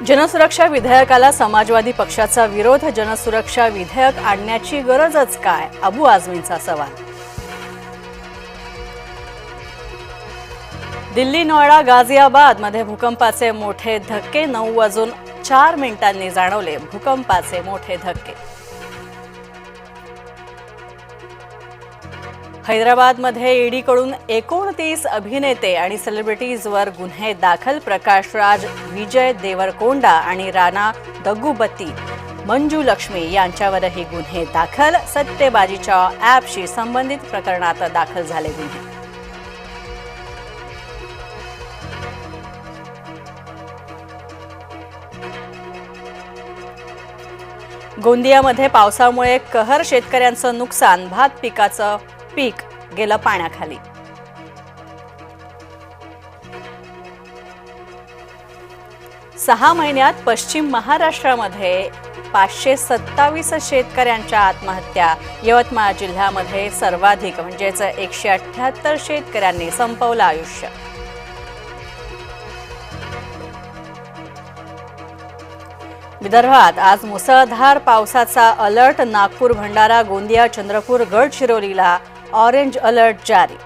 जनसुरक्षा विधेयकाला समाजवादी पक्षाचा विरोध जनसुरक्षा विधेयक आणण्याची गरजच काय? अबू आझमींचा सवाल. दिल्ली नोएडा गाझियाबादमध्ये भूकंपाचे मोठे धक्के नऊ वाजून चार मिनिटांनी जाणवले भूकंपाचे मोठे धक्के. हैदराबादमध्ये ईडीकडून एकोणतीस अभिनेते आणि सेलिब्रिटीजवर गुन्हे दाखल प्रकाश राज विजय देवरकोंडा आणि राणा दग्गुबत्ती. मंजू लक्ष्मी यांच्यावरही गुन्हे दाखल सत्तेबाजीच्या ॲपशी संबंधित प्रकरणात दाखल झाले गुन्हे. गोंदियामध्ये पावसामुळे कहर शेतकऱ्यांचं नुकसान भात पिकाचं पीक गेलं पाण्याखाली. सहा महिन्यात पश्चिम महाराष्ट्रामध्ये पाचशे सत्तावीस शेतकऱ्यांच्या आत्महत्या. यवतमाळ जिल्ह्यामध्ये सर्वाधिक म्हणजेच एकशे अठ्ठ्याहत्तर शेतकऱ्यांनी संपवलं आयुष्य. विदर्भात आज मुसळधार पावसाचा अलर्ट नागपूर भंडारा गोंदिया चंद्रपूर गडचिरोलीला ऑरेंज अलर्ट जारी